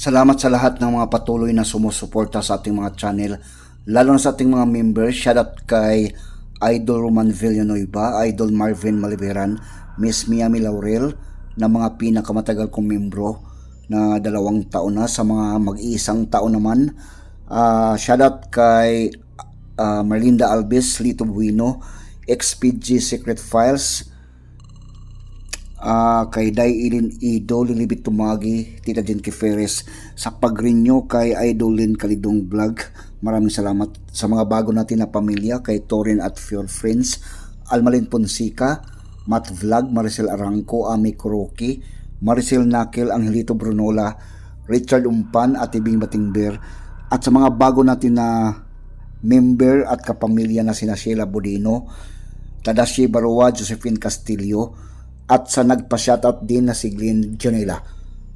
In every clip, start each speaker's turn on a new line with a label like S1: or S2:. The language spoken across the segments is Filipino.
S1: Salamat sa lahat ng mga patuloy na sumusuporta sa ating mga channel, lalo na sa ating mga members. Shoutout kay Idol Roman Villanueva, Idol Marvin Maliberan, Miss Miami Laurel, na mga pinakamatagal kong membro na dalawang taon na sa mga mag-iisang taon naman. Uh, shoutout kay ah, Marlinda Alves, Lito Buino, XPG Secret Files, Ah, kay Day Ilin Ido, Lilibit Tumagi, Tita Jen Kiferes, sa pag-renew kay Idolin Kalidong Vlog. Maraming salamat sa mga bago natin na pamilya, kay Torin at Fjord Friends, Almalin Ponsica, Matt Vlog, Maricel Arangco, Ami Kuroki, Maricel Nakil, Angelito Brunola, Richard Umpan at Ibing Batingber, at sa mga bago natin na member at kapamilya na sina Sheila Bodino, Tadashi Barua, Josephine Castillo, at sa nagpa-shoutout din na si Glenn Janela.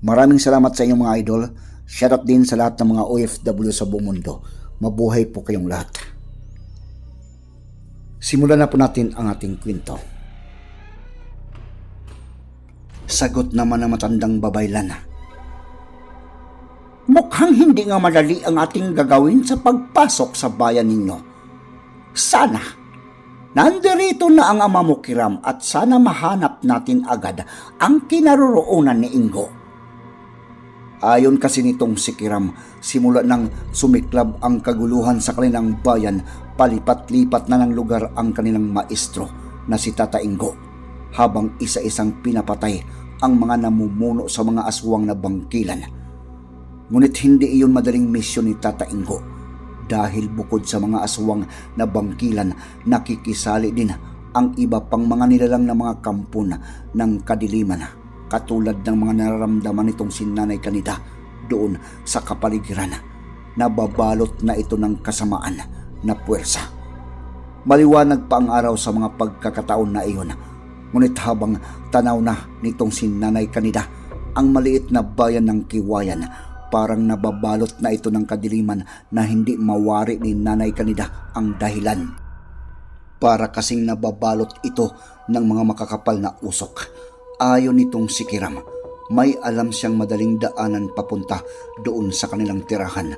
S1: Maraming salamat sa inyong mga idol. Shoutout din sa lahat ng mga OFW sa buong mundo. Mabuhay po kayong lahat. Simulan na po natin ang ating kwento. Sagot naman ng matandang babaylan. Mukhang hindi nga madali ang ating gagawin sa pagpasok sa bayan ninyo. Sana Nandirito na ang ama mo Kiram at sana mahanap natin agad ang kinaroroonan ni Ingo. Ayon kasi nitong si Kiram, simula nang sumiklab ang kaguluhan sa kanilang bayan, palipat-lipat na ng lugar ang kanilang maestro na si Tata Ingo, habang isa-isang pinapatay ang mga namumuno sa mga aswang na bangkilan. Ngunit hindi iyon madaling misyon ni Tata Ingo dahil bukod sa mga aswang na bangkilan, nakikisali din ang iba pang mga nilalang na mga kampon ng kadiliman katulad ng mga nararamdaman nitong sinanay kanida doon sa kapaligiran. Nababalot na ito ng kasamaan na puwersa. Maliwanag pa ang araw sa mga pagkakataon na iyon. Ngunit habang tanaw na nitong sinanay kanida, ang maliit na bayan ng Kiwayan parang nababalot na ito ng kadiliman na hindi mawari ni Nanay Kanida ang dahilan. Para kasing nababalot ito ng mga makakapal na usok. Ayon nitong si Kiram, may alam siyang madaling daanan papunta doon sa kanilang tirahan.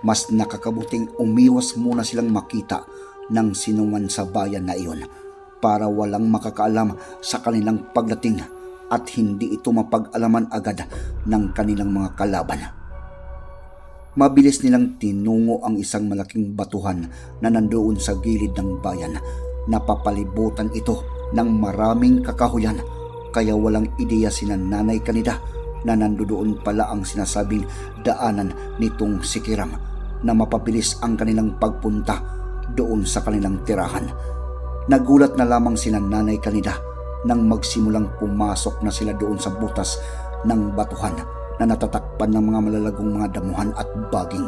S1: Mas nakakabuting umiwas muna silang makita ng sinuman sa bayan na iyon para walang makakaalam sa kanilang pagdating at hindi ito mapag-alaman agad ng kanilang mga kalaban. Mabilis nilang tinungo ang isang malaking batuhan na nandoon sa gilid ng bayan. Napapalibutan ito ng maraming kakahuyan kaya walang ideya sina nanay kanida na nandoon pala ang sinasabing daanan nitong sikiram na mapabilis ang kanilang pagpunta doon sa kanilang tirahan. Nagulat na lamang sina nanay kanida nang magsimulang pumasok na sila doon sa butas ng batuhan na natatakpan ng mga malalagong mga damuhan at baging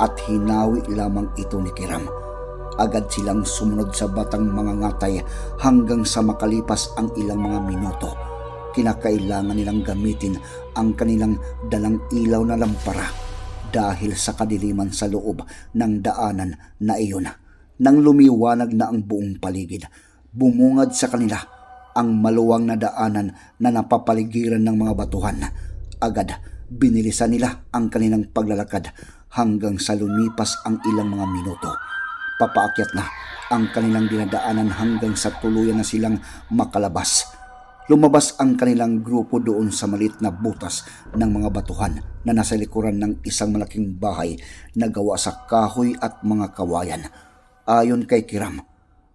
S1: at hinawi lamang ito ni Kiram. Agad silang sumunod sa batang mga ngatay hanggang sa makalipas ang ilang mga minuto. Kinakailangan nilang gamitin ang kanilang dalang ilaw na lampara dahil sa kadiliman sa loob ng daanan na iyon. Nang lumiwanag na ang buong paligid, bumungad sa kanila ang maluwang na daanan na napapaligiran ng mga batuhan Agad, binilisan nila ang kanilang paglalakad hanggang sa lumipas ang ilang mga minuto. Papaakyat na ang kanilang dinadaanan hanggang sa tuluyan na silang makalabas. Lumabas ang kanilang grupo doon sa malit na butas ng mga batuhan na nasa likuran ng isang malaking bahay na gawa sa kahoy at mga kawayan. Ayon kay Kiram,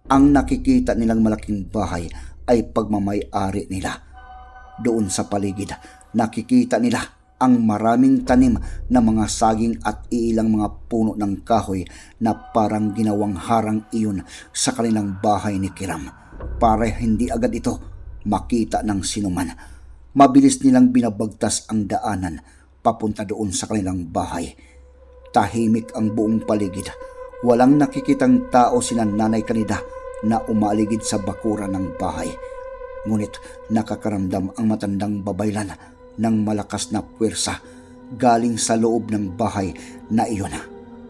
S1: ang nakikita nilang malaking bahay ay pagmamay-ari nila. Doon sa paligid nakikita nila ang maraming tanim na mga saging at ilang mga puno ng kahoy na parang ginawang harang iyon sa kanilang bahay ni Kiram para hindi agad ito makita ng sinuman. Mabilis nilang binabagtas ang daanan papunta doon sa kanilang bahay. Tahimik ang buong paligid. Walang nakikitang tao si Nanay Kanida na umaligid sa bakura ng bahay. Ngunit nakakaramdam ang matandang babaylan ng malakas na puwersa galing sa loob ng bahay na iyon.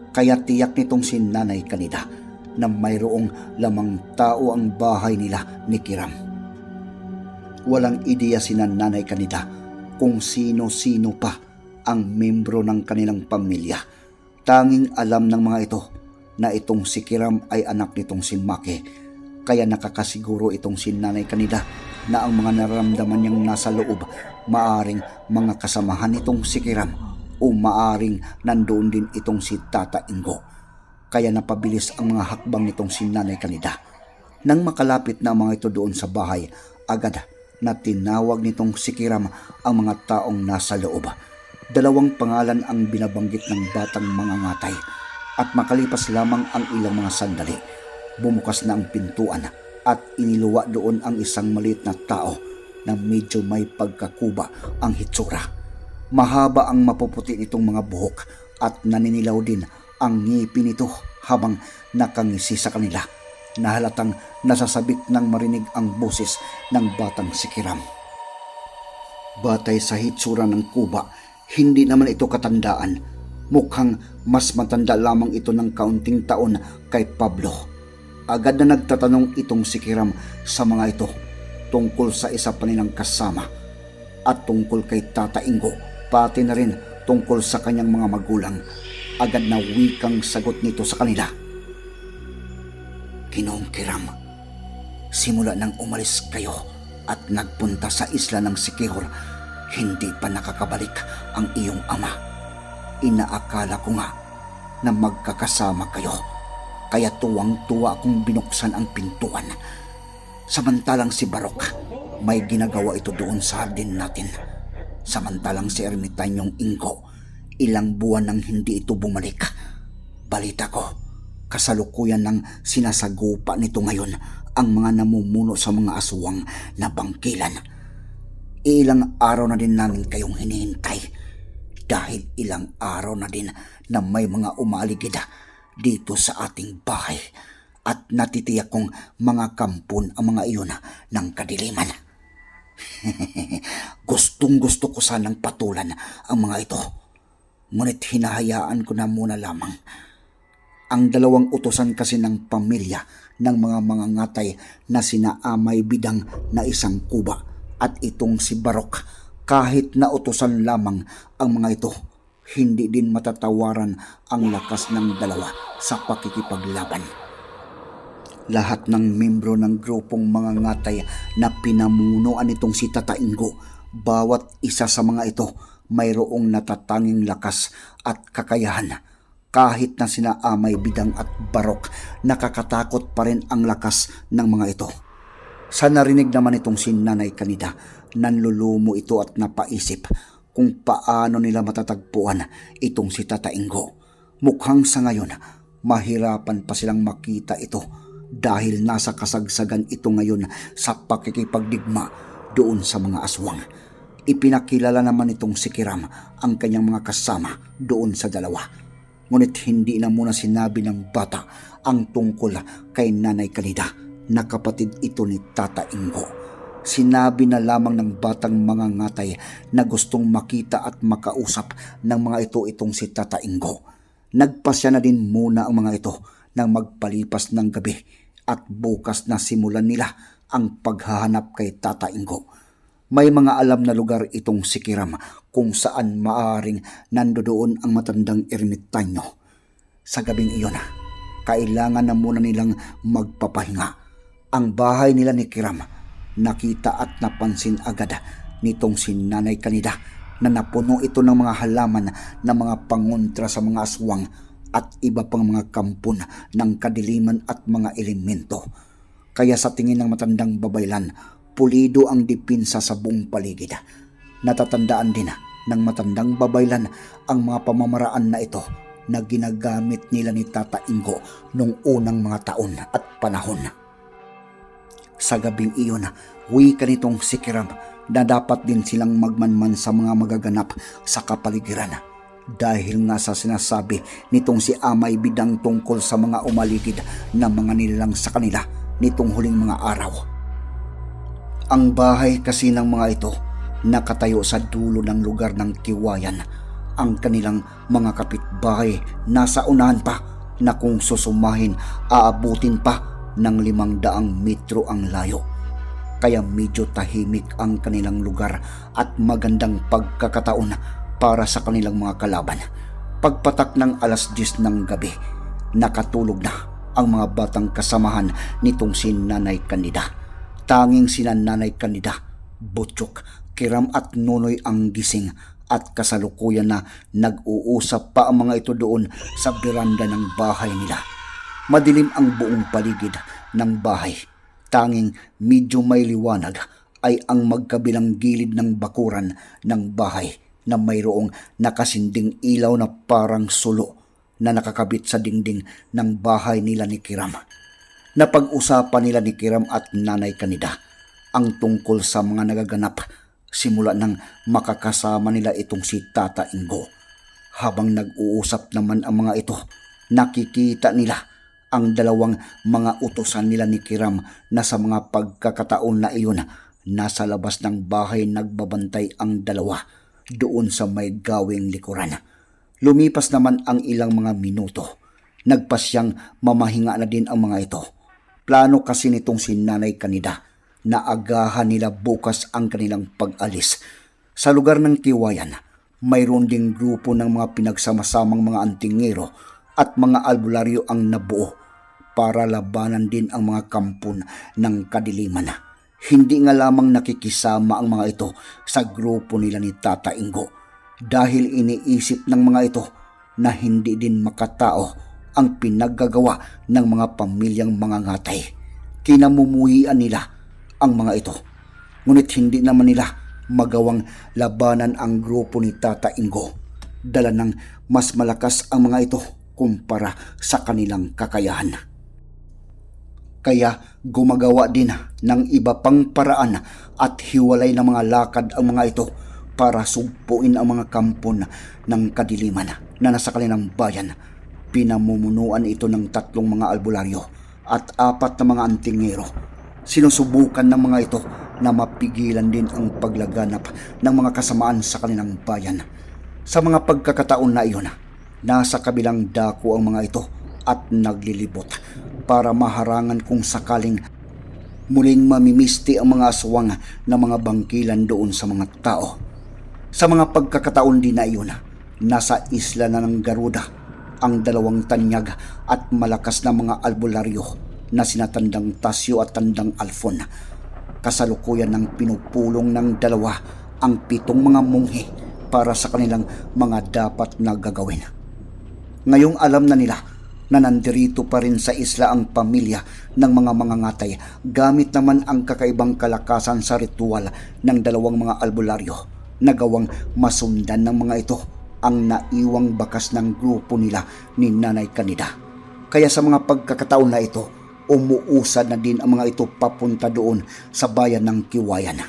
S1: Kaya tiyak nitong si Nanay Kanida na mayroong lamang tao ang bahay nila ni Kiram. Walang ideya si Nanay Kanida kung sino-sino pa ang membro ng kanilang pamilya. Tanging alam ng mga ito na itong si Kiram ay anak nitong si Maki. Kaya nakakasiguro itong si nanay kanila na ang mga nararamdaman niyang nasa loob maaring mga kasamahan nitong si Kiram o maaring nandoon din itong si Tata Ingo. Kaya napabilis ang mga hakbang nitong si nanay kanila. Nang makalapit na mga ito doon sa bahay, agad na tinawag nitong si Kiram ang mga taong nasa loob. Dalawang pangalan ang binabanggit ng batang mga ngatay at makalipas lamang ang ilang mga sandali, bumukas na ang pintuan at iniluwa doon ang isang maliit na tao na medyo may pagkakuba ang hitsura. Mahaba ang mapuputi nitong mga buhok at naninilaw din ang ngipin nito habang nakangisi sa kanila na halatang nasasabik ng marinig ang boses ng batang si Kiram. Batay sa hitsura ng kuba, hindi naman ito katandaan. Mukhang mas matanda lamang ito ng kaunting taon kay Pablo. Agad na nagtatanong itong si Kiram sa mga ito tungkol sa isa pa nilang kasama at tungkol kay Tata Ingo, pati na rin tungkol sa kanyang mga magulang. Agad na wikang sagot nito sa kanila. Ginoong Kiram, simula nang umalis kayo at nagpunta sa isla ng Sikihor, hindi pa nakakabalik ang iyong ama. Inaakala ko nga na magkakasama kayo, kaya tuwang-tuwa akong binuksan ang pintuan. Samantalang si Barok, may ginagawa ito doon sa hardin natin. Samantalang si Ermitanyong Ingo, ilang buwan nang hindi ito bumalik. Balita ko, kasalukuyan ng sinasagupa nito ngayon ang mga namumuno sa mga aswang na bangkilan. Ilang araw na din namin kayong hinihintay dahil ilang araw na din na may mga umaligid dito sa ating bahay at natitiyak kong mga kampon ang mga iyon ng kadiliman. Gustong gusto ko sanang patulan ang mga ito. Ngunit hinahayaan ko na muna lamang. Ang dalawang utosan kasi ng pamilya ng mga mga ngatay na sina Amay Bidang na isang kuba at itong si Barok kahit na utosan lamang ang mga ito hindi din matatawaran ang lakas ng dalawa sa pakikipaglaban. Lahat ng membro ng grupong mga ngatay na pinamunuan itong si Tata Ingo, bawat isa sa mga ito mayroong natatanging lakas at kakayahan. Kahit na sina Amay Bidang at Barok, nakakatakot pa rin ang lakas ng mga ito. Sa narinig naman itong si Nanay Kanida, nanlulumo ito at napaisip kung paano nila matatagpuan itong si Tata Ingo. Mukhang sa ngayon, mahirapan pa silang makita ito dahil nasa kasagsagan ito ngayon sa pakikipagdigma doon sa mga aswang. Ipinakilala naman itong si Kiram ang kanyang mga kasama doon sa dalawa. Ngunit hindi na muna sinabi ng bata ang tungkol kay Nanay Kanida na kapatid ito ni Tata Ingo. Sinabi na lamang ng batang mga ngatay na gustong makita at makausap ng mga ito itong si Tata Ingo. Nagpasya na din muna ang mga ito nang magpalipas ng gabi at bukas na simulan nila ang paghahanap kay Tata Ingo. May mga alam na lugar itong si Kiram kung saan maaring nandoon ang matandang ermitanyo. Sa gabing iyon, kailangan na muna nilang magpapahinga. Ang bahay nila ni Kiram, nakita at napansin agad nitong si Nanay Kanida na napuno ito ng mga halaman na mga pangontra sa mga aswang at iba pang mga kampon ng kadiliman at mga elemento. Kaya sa tingin ng matandang babaylan, pulido ang dipinsa sa buong paligid. Natatandaan din ng matandang babaylan ang mga pamamaraan na ito na ginagamit nila ni Tata Ingo noong unang mga taon at panahon. Sa gabing iyon, wika nitong si Kiram na dapat din silang magmanman sa mga magaganap sa kapaligiran dahil nga sa sinasabi nitong si Amay Bidang tungkol sa mga umaligid na mga nilang sa kanila nitong huling mga araw. Ang bahay kasi ng mga ito nakatayo sa dulo ng lugar ng Kiwayan. Ang kanilang mga kapitbahay nasa unahan pa na kung susumahin aabutin pa ng limang daang metro ang layo. Kaya medyo tahimik ang kanilang lugar at magandang pagkakataon para sa kanilang mga kalaban. Pagpatak ng alas 10 ng gabi, nakatulog na ang mga batang kasamahan nitong si Nanay Kanida. Tanging si Nanay Kanida, Butchok, Kiram at Nunoy ang gising at kasalukuyan na nag-uusap pa ang mga ito doon sa beranda ng bahay nila. Madilim ang buong paligid ng bahay. Tanging medyo may liwanag ay ang magkabilang gilid ng bakuran ng bahay na mayroong nakasinding ilaw na parang sulo na nakakabit sa dingding ng bahay nila ni Kiram. Napag-usapan nila ni Kiram at Nanay Kanida ang tungkol sa mga nagaganap simula nang makakasama nila itong si Tata Ingo. Habang nag-uusap naman ang mga ito, nakikita nila ang dalawang mga utosan nila ni Kiram na sa mga pagkakataon na iyon nasa labas ng bahay nagbabantay ang dalawa doon sa may gawing likuran. Lumipas naman ang ilang mga minuto. Nagpasyang mamahinga na din ang mga ito. Plano kasi nitong si Nanay Kanida na agahan nila bukas ang kanilang pag-alis. Sa lugar ng Tiwayan, mayroon ding grupo ng mga pinagsamasamang mga antingero at mga albularyo ang nabuo para labanan din ang mga kampon ng kadiliman. Hindi nga lamang nakikisama ang mga ito sa grupo nila ni Tata Ingo dahil iniisip ng mga ito na hindi din makatao ang pinaggagawa ng mga pamilyang mga ngatay. Kinamumuhian nila ang mga ito. Ngunit hindi naman nila magawang labanan ang grupo ni Tata Ingo. Dala ng mas malakas ang mga ito kumpara sa kanilang kakayahan. Kaya gumagawa din ng iba pang paraan at hiwalay ng mga lakad ang mga ito para sugpuin ang mga kampon ng kadiliman na nasa kanilang bayan. Pinamumunuan ito ng tatlong mga albularyo at apat na mga antingero. Sinusubukan ng mga ito na mapigilan din ang paglaganap ng mga kasamaan sa kanilang bayan. Sa mga pagkakataon na iyon, nasa kabilang dako ang mga ito at naglilibot para maharangan kung sakaling muling mamimisti ang mga aswang na mga bangkilan doon sa mga tao. Sa mga pagkakataon din na iyon, nasa isla na ng Garuda ang dalawang tanyag at malakas na mga albularyo na sinatandang Tasyo at Tandang Alfon. Kasalukuyan ng pinupulong ng dalawa ang pitong mga munghi para sa kanilang mga dapat na gagawin. Ngayong alam na nila na nandirito pa rin sa isla ang pamilya ng mga mangangatay gamit naman ang kakaibang kalakasan sa ritual ng dalawang mga albularyo na gawang masundan ng mga ito ang naiwang bakas ng grupo nila ni Nanay Kanida. Kaya sa mga pagkakataon na ito, umuusad na din ang mga ito papunta doon sa bayan ng Kiwayan.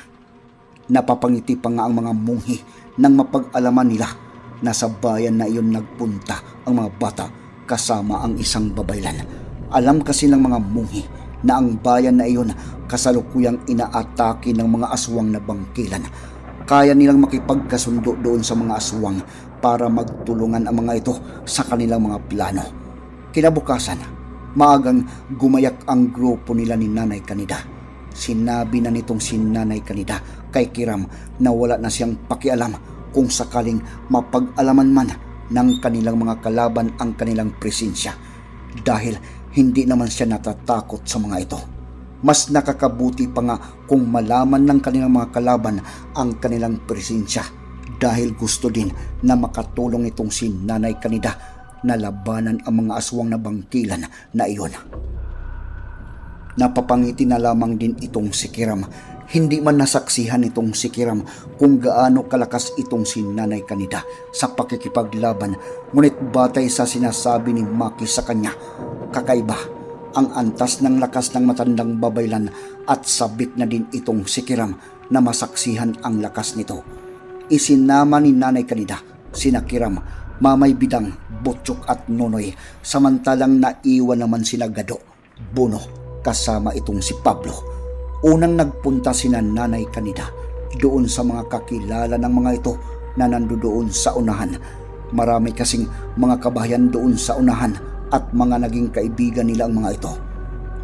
S1: Napapangiti pa nga ang mga munghi nang mapag-alaman nila na sa bayan na iyon nagpunta ang mga bata kasama ang isang babaylan. Alam kasi ng mga munghi na ang bayan na iyon kasalukuyang inaatake ng mga aswang na bangkilan. Kaya nilang makipagkasundo doon sa mga aswang para magtulungan ang mga ito sa kanilang mga plano. Kinabukasan, maagang gumayak ang grupo nila ni Nanay Kanida. Sinabi na nitong si Nanay Kanida kay Kiram na wala na siyang pakialam kung sakaling mapag-alaman man ng kanilang mga kalaban ang kanilang presensya dahil hindi naman siya natatakot sa mga ito. Mas nakakabuti pa nga kung malaman ng kanilang mga kalaban ang kanilang presensya dahil gusto din na makatulong itong si Nanay Kanida na labanan ang mga aswang na bangkilan na iyon. Napapangiti na lamang din itong si Kiram. Hindi man nasaksihan itong si Kiram kung gaano kalakas itong si Nanay Kanida sa pakikipaglaban. Ngunit batay sa sinasabi ni Maki sa kanya, kakaiba ang antas ng lakas ng matandang babaylan at sabik na din itong si Kiram na masaksihan ang lakas nito. Isinama ni Nanay Kanida, sina Kiram, Mamay Bidang, Butchok at Nonoy samantalang naiwan naman sina Gado, Buno, kasama itong si Pablo. Unang nagpunta sina Nanay Kanida doon sa mga kakilala ng mga ito na nandoon sa unahan. Marami kasing mga kabayan doon sa unahan at mga naging kaibigan nila ang mga ito.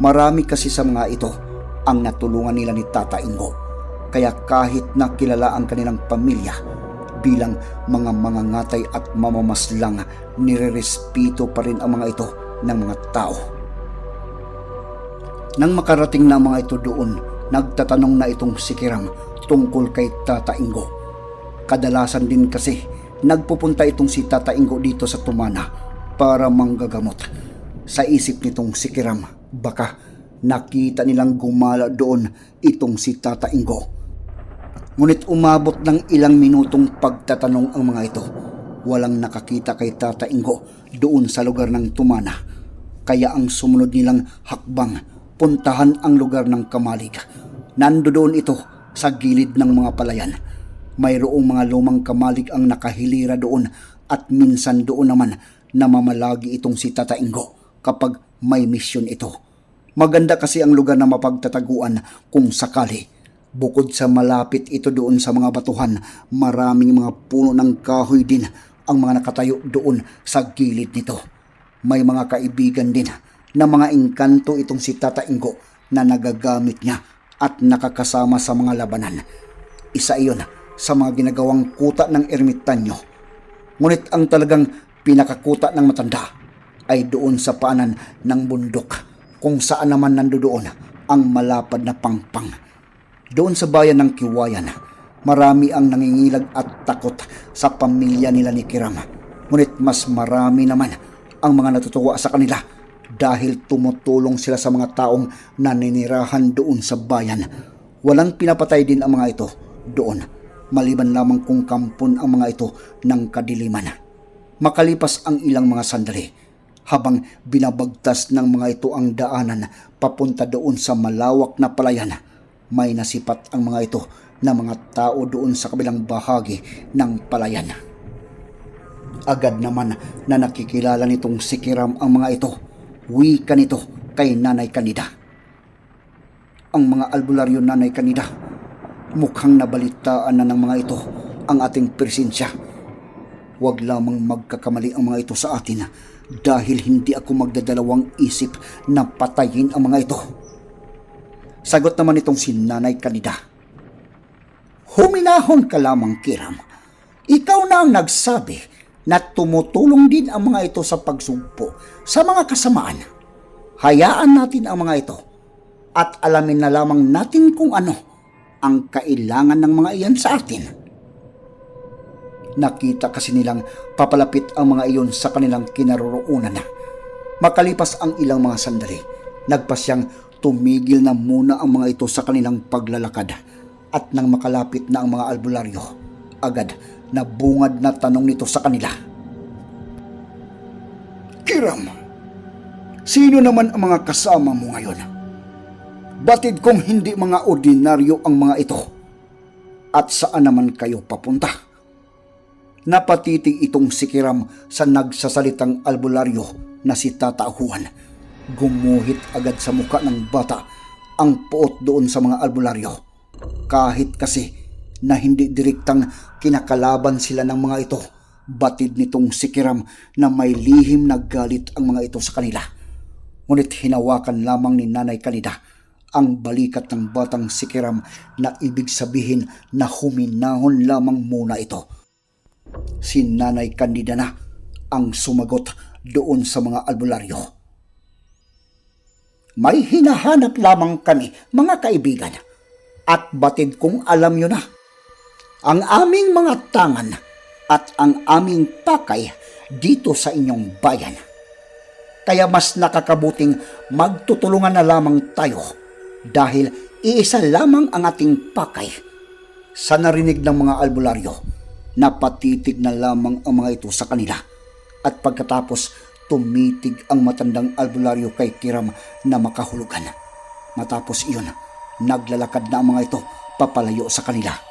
S1: Marami kasi sa mga ito ang natulungan nila ni Tata Ingo. Kaya kahit na kilala ang kanilang pamilya, bilang mga mangangatay at mamamaslang nirerespeto pa rin ang mga ito ng mga tao. Nang makarating na mga ito doon, nagtatanong na itong si Kiram tungkol kay Tata Ingo. Kadalasan din kasi nagpupunta itong si Tata Ingo dito sa Tumana para manggagamot. Sa isip nitong si Kiram, baka nakita nilang gumala doon itong si Tata Ingo. Ngunit umabot ng ilang minutong pagtatanong ang mga ito. Walang nakakita kay Tata Ingo doon sa lugar ng Tumana. Kaya ang sumunod nilang hakbang, puntahan ang lugar ng Kamalig. Nando doon ito sa gilid ng mga palayan. Mayroong mga lumang kamalig ang nakahilira doon at minsan doon naman namamalagi itong si Tata Ingo kapag may misyon ito. Maganda kasi ang lugar na mapagtataguan kung sakali. Bukod sa malapit ito doon sa mga batuhan, maraming mga puno ng kahoy din ang mga nakatayo doon sa gilid nito. May mga kaibigan din na mga engkanto itong si Tata Ingo na nagagamit niya at nakakasama sa mga labanan. Isa iyon sa mga ginagawang kuta ng ermitanyo. Ngunit ang talagang pinakakuta ng matanda ay doon sa paanan ng bundok kung saan naman nandoon ang malapad na pangpang. Doon sa bayan ng Kiwayan, marami ang nangingilag at takot sa pamilya nila ni Kiram. Ngunit mas marami naman ang mga natutuwa sa kanila dahil tumutulong sila sa mga taong naninirahan doon sa bayan. Walang pinapatay din ang mga ito doon, maliban lamang kung kampon ang mga ito ng kadiliman. Makalipas ang ilang mga sandali, habang binabagtas ng mga ito ang daanan papunta doon sa malawak na palayan, may nasipat ang mga ito na mga tao doon sa kabilang bahagi ng palayan. Agad naman na nakikilala nitong si Kiram ang mga ito. Wika nito kay Nanay Kanida. Ang mga albularyo Nanay Kanida, mukhang nabalitaan na ng mga ito ang ating presensya. Huwag lamang magkakamali ang mga ito sa atin dahil hindi ako magdadalawang isip na patayin ang mga ito. Sagot naman itong si Nanay Kanida. Huminahon ka lamang, Kiram. Ikaw na ang nagsabi na tumutulong din ang mga ito sa pagsugpo sa mga kasamaan. Hayaan natin ang mga ito at alamin na lamang natin kung ano ang kailangan ng mga iyan sa atin. Nakita kasi nilang papalapit ang mga iyon sa kanilang kinaroroonan na. Makalipas ang ilang mga sandali, nagpasyang tumigil na muna ang mga ito sa kanilang paglalakad at nang makalapit na ang mga albularyo, agad na bungad na tanong nito sa kanila. Kiram, sino naman ang mga kasama mo ngayon? Batid kong hindi mga ordinaryo ang mga ito. At saan naman kayo papunta? Napatitig itong si Kiram sa nagsasalitang albularyo na si Tata Juan. Gumuhit agad sa muka ng bata ang puot doon sa mga albularyo. Kahit kasi na hindi direktang kinakalaban sila ng mga ito, batid nitong si Kiram na may lihim na galit ang mga ito sa kanila. Ngunit hinawakan lamang ni Nanay Kanida ang balikat ng batang si Kiram na ibig sabihin na huminahon lamang muna ito. Si Nanay Candida na ang sumagot doon sa mga albularyo. May hinahanap lamang kami, mga kaibigan, at batid kong alam nyo na. Ang aming mga tangan at ang aming pakay dito sa inyong bayan. Kaya mas nakakabuting magtutulungan na lamang tayo dahil iisa lamang ang ating pakay. Sa narinig ng mga albularyo, napatitig na lamang ang mga ito sa kanila. At pagkatapos, tumitig ang matandang albularyo kay Kiram na makahulugan. Matapos iyon, naglalakad na ang mga ito papalayo sa kanila.